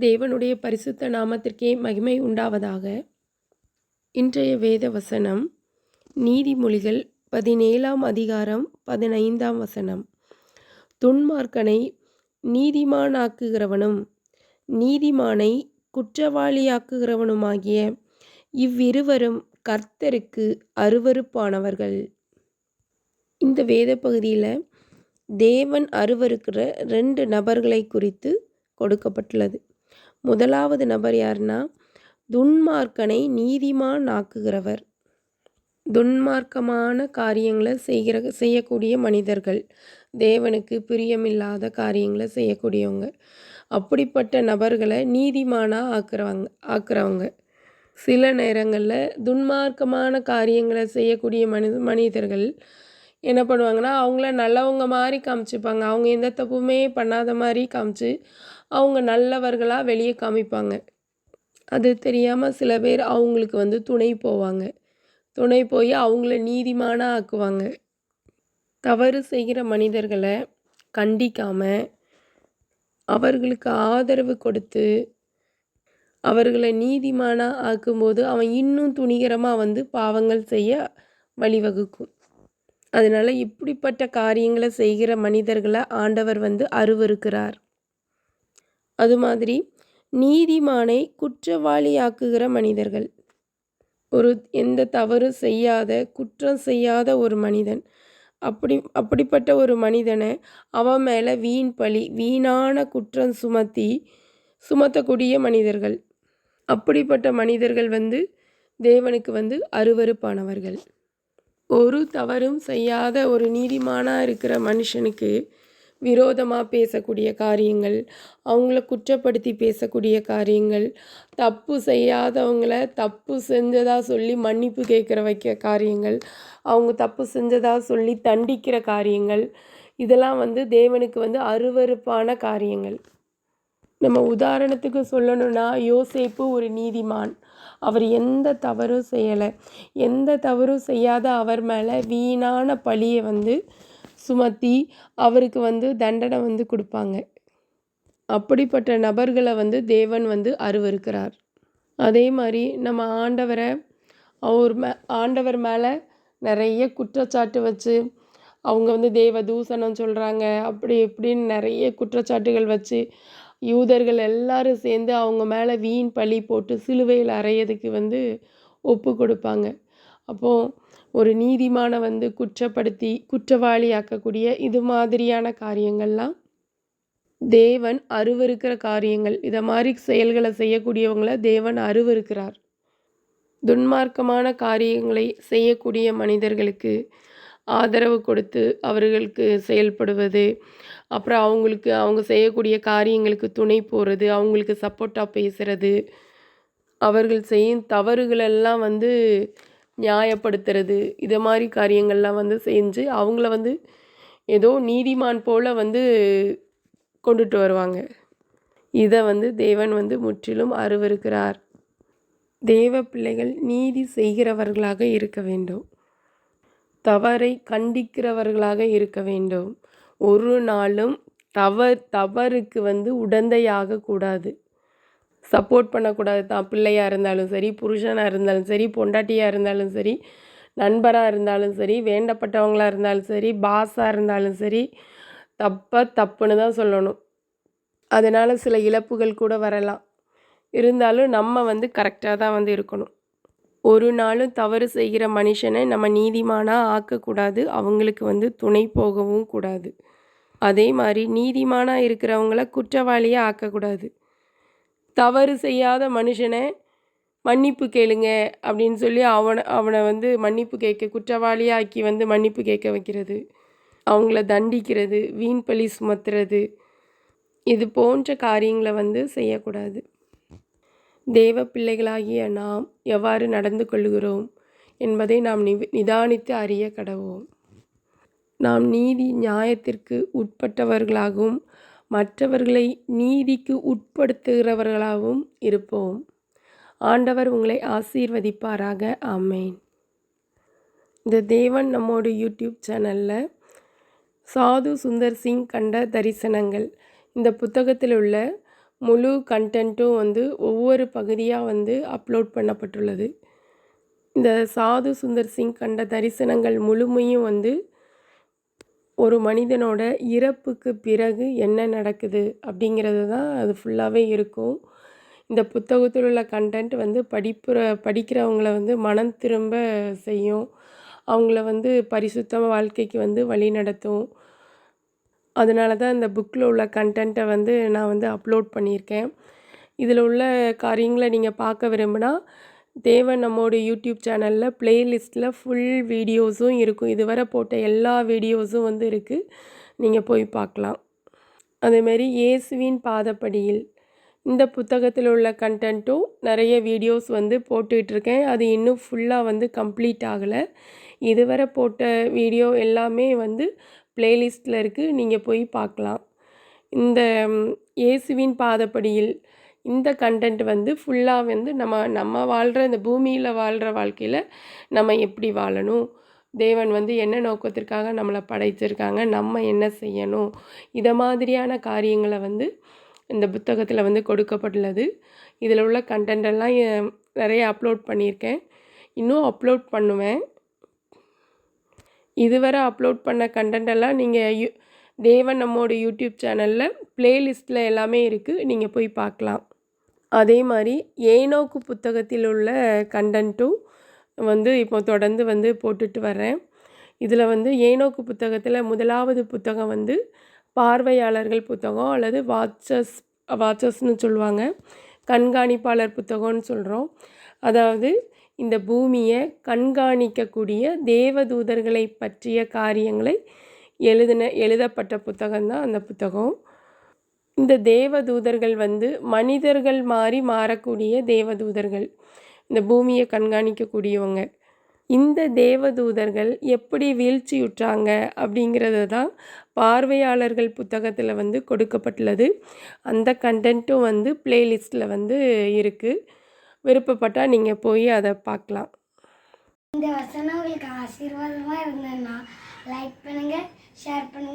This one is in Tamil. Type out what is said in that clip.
தேவனுடைய பரிசுத்த நாமத்திற்கே மகிமை உண்டாவதாக. இன்றைய வேத வசனம் நீதிமொழிகள் பதினேழாம் அதிகாரம் பதினைந்தாம் வசனம். துன்மார்க்கனை நீதிமானாக்குகிறவனும் நீதிமானை குற்றவாளியாக்குகிறவனுமாகிய இவ்விருவரும் கர்த்தருக்கு அருவருப்பானவர்கள். இந்த வேத பகுதியில் தேவன் அருவருக்கிற ரெண்டு நபர்களை குறித்து கொடுக்கப்பட்டுள்ளது. முதலாவது நபர் யாருன்னா துன்மார்க்கனை நீதிமான் ஆக்குகிறவர். துன்மார்க்கமான காரியங்களை செய்கிற செய்யக்கூடிய மனிதர்கள். தேவனுக்கு பிரியமில்லாத காரியங்களை செய்யக்கூடியவங்க. அப்படிப்பட்ட நபர்களை நீதிமானாக ஆக்குறவங்க ஆக்குறவங்க. சில நேரங்களில் துன்மார்க்கமான காரியங்களை செய்யக்கூடிய மனி மனிதர்கள் என்ன பண்ணுவாங்கன்னா அவங்கள நல்லவங்க மாதிரி காமிச்சிப்பாங்க. அவங்க எந்த தப்புமே பண்ணாத மாதிரி காமிச்சு அவங்க நல்லவர்களாக வெளியே காமிப்பாங்க. அது தெரியாமல் சில பேர் அவங்களுக்கு வந்து துணை போவாங்க. துணை போய் அவங்கள நீதிமானாக ஆக்குவாங்க. தவறு செய்கிற மனிதர்களை கண்டிக்காமல் அவர்களுக்கு ஆதரவு கொடுத்து அவர்களை நீதிமானாக ஆக்கும்போது அவன் இன்னும் துணிகரமாக வந்து பாவங்கள் செய்ய வழிவகுக்கும். அதனால் இப்படிப்பட்ட காரியங்களை செய்கிற மனிதர்களை ஆண்டவர் வந்து அருவருக்கிறார். அது மாதிரி நீதிமானை குற்றவாளியாக்குகிற மனிதர்கள். ஒரு எந்த தவறு செய்யாத குற்றம் செய்யாத ஒரு மனிதன். அப்படி அப்படிப்பட்ட ஒரு மனிதனை அவன் மேலே வீண் பழி வீணான குற்றம் சுமத்தி சுமத்தக்கூடிய மனிதர்கள். அப்படிப்பட்ட மனிதர்கள் வந்து தேவனுக்கு வந்து அருவருப்பானவர்கள். ஒரு தவறும் செய்யாத ஒரு நீதிமானாக இருக்கிற மனுஷனுக்கு விரோதமாக பேசக்கூடிய காரியங்கள் அவங்கள குற்றப்படுத்தி பேசக்கூடிய காரியங்கள் தப்பு செய்யாதவங்கள தப்பு செஞ்சதாக சொல்லி மன்னிப்பு கேட்குற வைக்க காரியங்கள் அவங்க தப்பு செஞ்சதாக சொல்லி தண்டிக்கிற காரியங்கள் இதெல்லாம் வந்து தேவனுக்கு வந்து அருவருப்பான காரியங்கள். நம்ம உதாரணத்துக்கு சொல்லணும்னா யோசேப்பு ஒரு நீதிமான். அவர் எந்த தவறும் செய்யலை. எந்த தவறும் செய்யாத அவர் மேலே வீணான பழியை வந்து சுமத்தி அவருக்கு வந்து தண்டனை வந்து கொடுப்பாங்க. அப்படிப்பட்ட நபர்களை வந்து தேவன் வந்து அருவருக்கிறார். அதே மாதிரி நம்ம ஆண்டவரை அவர் மே ஆண்டவர் மேலே நிறைய குற்றச்சாட்டு வச்சு அவங்க வந்து தேவ தூசணம் சொல்கிறாங்க அப்படி இப்படின்னு நிறைய குற்றச்சாட்டுகள் வச்சு யூதர்கள் எல்லாரும் சேர்ந்து அவங்க மேலே வீண் பழி போட்டு சிலுவையில் அறையதுக்கு வந்து ஒப்பு கொடுப்பாங்க. அப்போது ஒரு நீதிமான வந்து குற்றப்படுத்தி குற்றவாளி ஆக்கக்கூடிய இது மாதிரியான காரியங்கள்லாம் தேவன் அருவருக்கிற காரியங்கள். இதை மாதிரி செயல்களை செய்யக்கூடியவங்களை தேவன் அருவருக்கிறார். துன்மார்க்கமான காரியங்களை செய்யக்கூடிய மனிதர்களுக்கு ஆதரவு கொடுத்து அவர்களுக்கு செயல்படுவது அப்புறம் அவங்களுக்கு அவங்க செய்யக்கூடிய காரியங்களுக்கு துணை போகிறது அவங்களுக்கு சப்போர்ட்டாக பேசுகிறது அவர்கள் செய்யும் தவறுகளெல்லாம் வந்து நியாயப்படுத்துறது இதை மாதிரி காரியங்கள்லாம் வந்து செஞ்சு அவங்கள வந்து ஏதோ நீதிமான் போல் வந்து கொண்டுட்டு வருவாங்க. இதை வந்து தேவன் வந்து முற்றிலும் அருவருக்கிறார். தேவ பிள்ளைகள் நீதி செய்கிறவர்களாக இருக்க வேண்டும். தவறை கண்டிக்கிறவர்களாக இருக்க வேண்டும். ஒரு நாளும் தவறு தவறுக்கு வந்து உடந்தையாக கூடாது. சப்போர்ட் பண்ணக்கூடாது. தான் பிள்ளையாக இருந்தாலும் சரி புருஷனாக இருந்தாலும் சரி பொண்டாட்டியாக இருந்தாலும் சரி நண்பராக இருந்தாலும் சரி வேண்டப்பட்டவங்களாக இருந்தாலும் சரி பாஸாக இருந்தாலும் சரி தப்பாக தப்புன்னு தான் சொல்லணும். அதனால் சில இழப்புகள் கூட வரலாம். இருந்தாலும் நம்ம வந்து கரெக்டாக தான் வந்து இருக்கணும். ஒரு நாளும் தவறு செய்கிற மனுஷனை நம்ம நீதிமானாக ஆக்கக்கூடாது. அவங்களுக்கு வந்து துணை போகவும் கூடாது. அதே மாதிரி நீதிமானாக இருக்கிறவங்கள குற்றவாளியாக ஆக்கக்கூடாது. தவறு செய்யாத மனுஷனை மன்னிப்பு கேளுங்க அப்படின்னு சொல்லி அவனை அவனை வந்து மன்னிப்பு கேட்க குற்றவாளியாக்கி வந்து மன்னிப்பு கேட்க வைக்கிறது. அவங்கள தண்டிக்கிறது வீண் பழி சுமத்துறது. இது போன்ற காரியங்களை வந்து செய்யக்கூடாது. தேவ பிள்ளைகளாகிய நாம் எவ்வாறு நடந்து கொள்கிறோம் என்பதை நாம் நிதானித்து அறிய கடவோம் நாம் நீதி நியாயத்திற்கு உட்பட்டவர்களாகவும் மற்றவர்களை நீதிக்கு உட்படுத்துகிறவர்களாகவும் இருப்போம். ஆண்டவர் உங்களை ஆசீர்வதிப்பாராக. ஆமேன். இந்த தேவன் நம்மோட யூடியூப் சேனலில் சாது சுந்தர் சிங் கண்ட தரிசனங்கள் இந்த புத்தகத்தில் உள்ள முழு கண்டென்ட்டும் வந்து ஒவ்வொரு பகுதியாக வந்து அப்லோட் பண்ணப்பட்டுள்ளது. இந்த சாது சுந்தர் சிங் கண்ட தரிசனங்கள் முழுமையும் வந்து ஒரு மனிதனோட இறப்புக்கு பிறகு என்ன நடக்குது அப்படிங்கிறது தான் அது ஃபுல்லாகவே இருக்கும். இந்த புத்தகத்தில் உள்ள கண்டென்ட் வந்து படிப்புற படிக்கிறவங்கள வந்து மனம் திரும்ப செய்யும். அவங்கள வந்து பரிசுத்த வாழ்க்கைக்கு வந்து வழி நடத்தும் அதனால தான் இந்த புக்கில் உள்ள கண்டென்ட்டை வந்து நான் வந்து அப்லோட் பண்ணியிருக்கேன். இதில் உள்ள காரியங்களை நீங்கள் பார்க்க விரும்பினா தேவன் நம்மோட யூடியூப் சேனலில் ப்ளேலிஸ்ட்டில் ஃபுல் வீடியோஸும் இருக்கும். இதுவரை போட்ட எல்லா வீடியோஸும் வந்து இருக்குது நீங்கள் போய் பார்க்கலாம். அதேமாரி இயேசுவின் பாதப்படியில் இந்த புத்தகத்தில் உள்ள கண்டென்ட்டும் நிறைய வீடியோஸ் வந்து போட்டுட்ருக்கேன் அது இன்னும் ஃபுல்லாக வந்து கம்ப்ளீட் ஆகலை. இதுவரை போட்ட வீடியோ எல்லாமே வந்து ப்ளேலிஸ்ட்டில் இருக்குது நீங்கள் போய் பார்க்கலாம் இந்த இயேசுவின் பாதப்படியில் இந்த கண்டென்ட் வந்து ஃபுல்லாக வந்து நம்ம நம்ம வாழ்கிற இந்த பூமியில் வாழ்கிற வாழ்க்கையில் நம்ம எப்படி வாழணும்? தேவன் வந்து என்ன நோக்கத்திற்காக நம்மளை படைச்சிருக்காங்க நம்ம என்ன செய்யணும்? இதை மாதிரியான காரியங்களை வந்து இந்த புத்தகத்தில் வந்து கொடுக்கப்பட்டுள்ளது. இதில் உள்ள கண்டென்ட் எல்லாம் நிறைய அப்லோட் பண்ணியிருக்கேன். இன்னும் அப்லோட் பண்ணுவேன். இதுவரை அப்லோட் பண்ண கண்டென்ட்டெல்லாம் நீங்கள் யூ தேவன் நம்மோட யூடியூப் சேனலில் ப்ளேலிஸ்ட்டில் எல்லாமே இருக்குது நீங்கள் போய் பார்க்கலாம். அதே மாதிரி ஏனோக்கு புத்தகத்தில் உள்ள கண்டென்ட்டும் வந்து இப்போ தொடர்ந்து வந்து போட்டுட்டு வரேன் இதில் வந்து ஏனோக்கு புத்தகத்தில் முதலாவது புத்தகம் வந்து பார்வையாளர்கள் புத்தகம் அல்லது வாட்சஸ் வாட்சஸ்னு சொல்லுவாங்க. கண்காணிப்பாளர் புத்தகம்னு சொல்கிறோம் அதாவது இந்த பூமியை கண்காணிக்கக்கூடிய தேவதூதர்களை பற்றிய காரியங்களை எழுதின எழுதப்பட்ட புத்தகம் தான் அந்த புத்தகம். இந்த தேவதூதர்கள் வந்து மனிதர்கள் மாறி மாறக்கூடிய தேவதூதர்கள். இந்த பூமியை கண்காணிக்கக்கூடியவங்க. இந்த தேவதூதர்கள் எப்படி வீழ்ச்சியுற்றாங்க அப்படிங்கிறது தான் பார்வையாளர்கள் புத்தகத்தில் வந்து கொடுக்கப்பட்டுள்ளது. அந்த கண்டென்ட்டும் வந்து பிளேலிஸ்ட்டில் வந்து இருக்குது விருப்பப்பட்டால் நீங்கள் போய் அதை பார்க்கலாம் இந்த வசனம் உங்களுக்கு ஆசீர்வாதமாக இருந்ததுன்னா லைக் பண்ணுங்கள் ஷேர் பண்ணுங்கள்